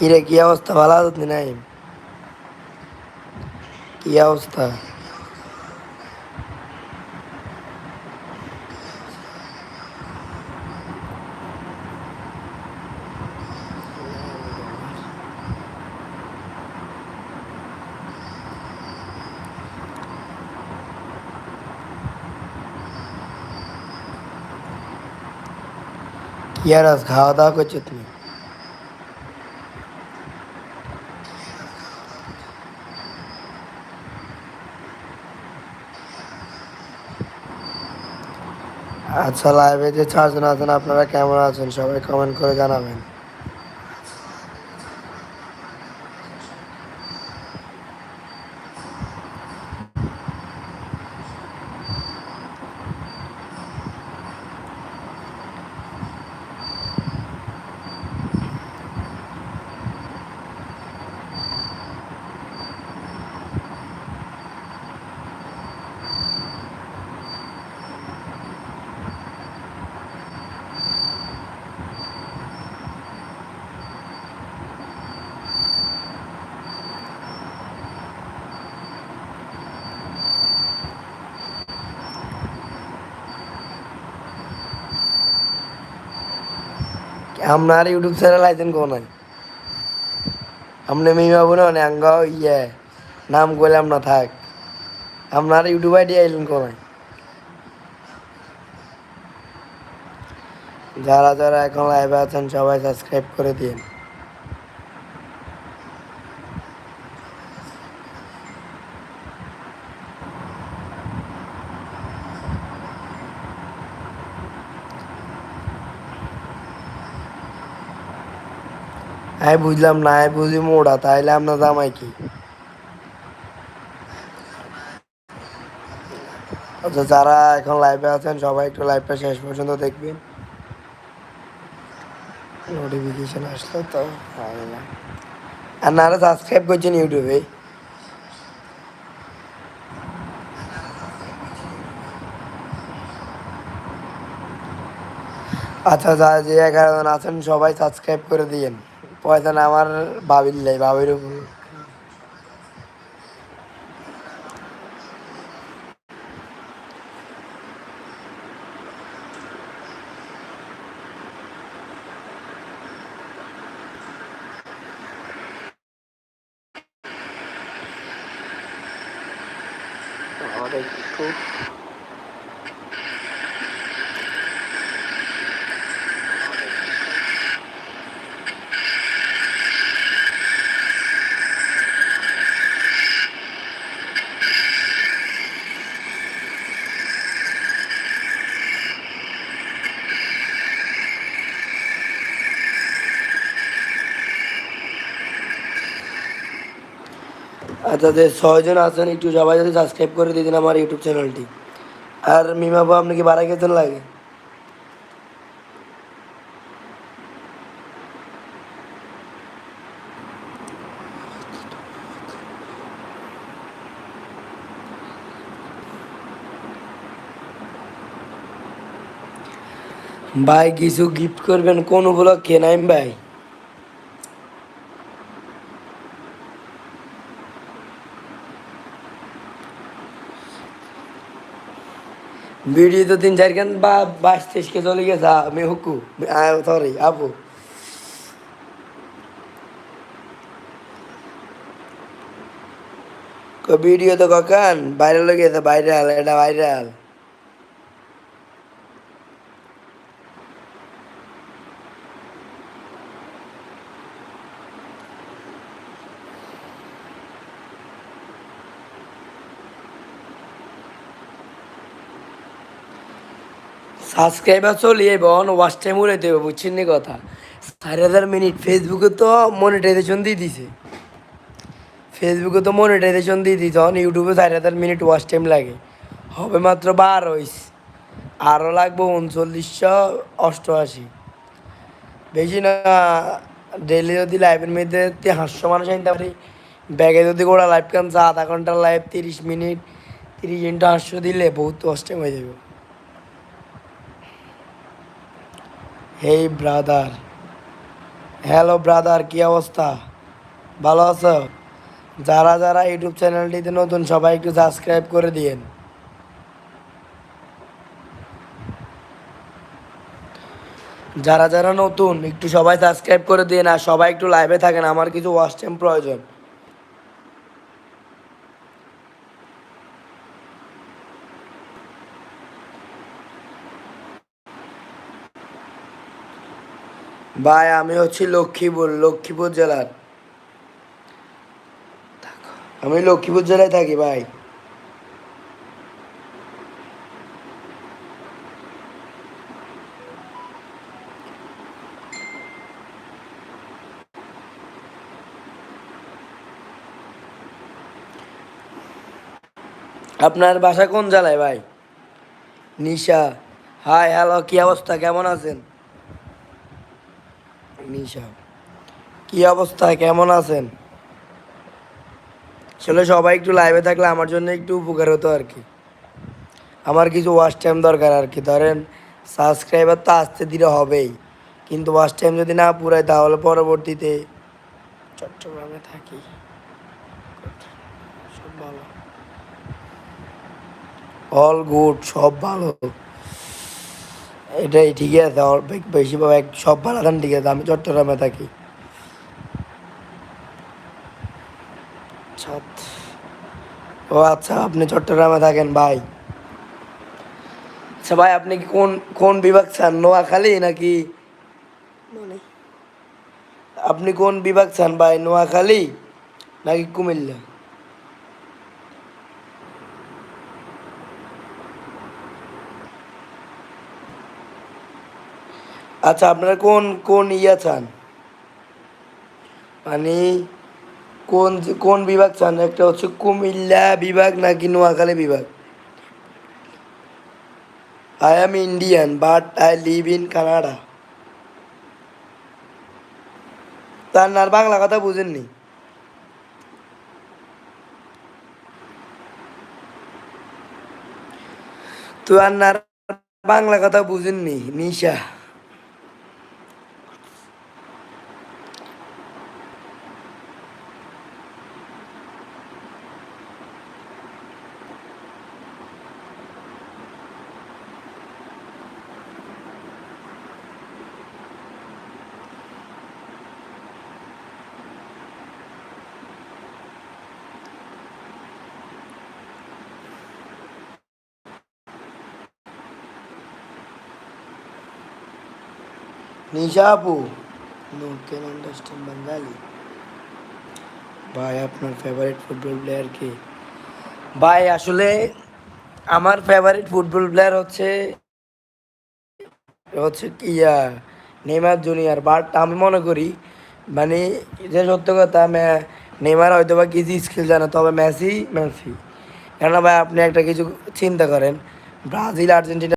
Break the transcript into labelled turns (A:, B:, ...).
A: কিরে কি অবস্থা ভালো আছো নাই কি অবস্থা কি আর আজ খাওয়া দাওয়া আচ্ছা লাইভে যে চারজন আছেন আপনারা কেমন আছেন? সবাই কমেন্ট করে জানাবেন। আপনার ইউটিউব চ্যানেল আইতেন কোন? আপনি মেয়ে বাবু না অনেক ইয়ে নাম করলাম না, থাক। আপনার ইউটিউব আইডি আইলেন কোন? যারা যারা এখন লাইভে আছেন, সবাই সাবস্ক্রাইব করে দিন আমি বুঝলাম না আমি বুঝি মোড়া, তাইলে আপনার জামাই কি? আচ্ছা যারা এখন লাইভে আছেন, সবাই একটু লাইভটা শেষ পর্যন্ত দেখবেন। নোটিফিকেশন আসলো তো। আর না সাবস্ক্রাইব করছেন ইউটিউবে আচ্ছা যা যে এগারো জন আছেন, সবাই সাবস্ক্রাইব করে দিয়েন। পয়সা না আমার বাবির লাই বাবির উপর আর একটু আচ্ছা যে ছয়জন আছেন, একটু সবাই যদি সাবস্ক্রাইব করে দিতেন আমার ইউটিউব চ্যানেলটি আর মিমাবু আপনি কি বাড়া গেছেন লাগে? ভাই, কিছু গিফট করবেন? কোন উপলক্ষে? নাইম ভাই। ভিডিও তো তিন চার খান, বা বাইশ তেইশকে চলে গেছে আমি হুকু। সরি আপু। ভিডিও তো কখন? ভাইরাল হয়ে গেছে ভাইরাল এটা ভাইরাল সাবস্ক্রাইবার চলিয়ে বন ওয়াচ টাইম উড়ে দেবে, বুঝছেন নি কথা? চার হাজার মিনিট ফেসবুকে তো মনিটাইজেশন দিয়ে দিছে। ফেসবুকে তো মনিটাইজেশন দিয়ে দিছে অন ইউটিউবে চার হাজার মিনিট ওয়াচ টাইম লাগে। হবে মাত্র বারো আরও লাগবে উনচল্লিশশো অষ্টআশি। বেশি না ডেলি যদি লাইভের মধ্যে হাঁসশো মানুষ আনতে পারি ব্যাগে যদি গোড়া লাইভ কানছে আধা ঘণ্টার লাইভ তিরিশ মিনিট তিরিশ ইন্টু হাঁসশো দিলে বহুত ওয়াচ টাইম হয়ে যাবে। হেই ব্রাদার হ্যালো ব্রাদার কি অবস্থা? ভালো আছো? যারা যারা ইউটিউব চ্যানেলটিতে নতুন, সবাই একটু সাবস্ক্রাইব করে দিয়েন। যারা যারা নতুন, একটু সবাই সাবস্ক্রাইব করে দিন আর সবাই একটু লাইভে থাকেন, আমার কিছু ওয়াচ টাইম প্রয়োজন। ভাই, আমি হচ্ছি লক্ষ্মীপুর লক্ষ্মীপুর জেলার। আমি লক্ষ্মীপুর জেলায় থাকি ভাই। আপনার বাসা কোন জেলায় ভাই? নিশা। হাই, হ্যালো, কি অবস্থা? কেমন আছেন? নিশা কি অবস্থা? কেমন আছেন? আসলে সবাই একটু লাইভে থাকলে আমার জন্য একটু উপকার হতো আর কি। আমার কিছু ওয়াচ টাইম দরকার আর কি। ধরেন সাবস্ক্রাইবার তো আসতে ধীরে হবেই। কিন্তু ওয়াচ টাইম যদি না পুরাই তাহলে পরবর্তীতে চট্টগ্রামে থাকি। অল গুড সব ভালো। এটাই ঠিক আছে বেশিরভাগ সব আছেন ঠিক আছে আমি চট্টগ্রামে থাকি। আচ্ছা ও আচ্ছা আপনি চট্টগ্রামে থাকেন ভাই। আচ্ছা ভাই আপনি কি কোন কোন বিভাগ চান নোয়াখালী নাকি? মানে। আপনি কোন বিভাগ চান ভাই নোয়াখালী নাকি কুমিল্লা? আচ্ছা আপনারা কোন কোন ইয়া চান? মানে কোন কোন বিভাগ চান? একটা হচ্ছে কুমিল্লা বিভাগ নাকি নোয়াখালী বিভাগ? I am Indian but I live in Canada তার না বাংলা কথা বুঝেননি। তো আর বাংলা কথা বুঝেননি, নিশা। আপু নো ক্যান আন্ডারস্ট্যান্ড বাঙালি ভাই আপনার ফেভারিট ফুটবল প্লেয়ার কে ভাই আসলে আমার ফেভারিট ফুটবল প্লেয়ার হচ্ছে হচ্ছে ইয়া নেইমার জুনিয়র বাট আমি মনে করি মানে যে সত্য কথা নেইমার হয়তো বা কিছু স্কিল জানে তবে মেসি মেসি কেন ভাই আপনি একটা কিছু চিন্তা করেন ব্রাজিল আর্জেন্টিনা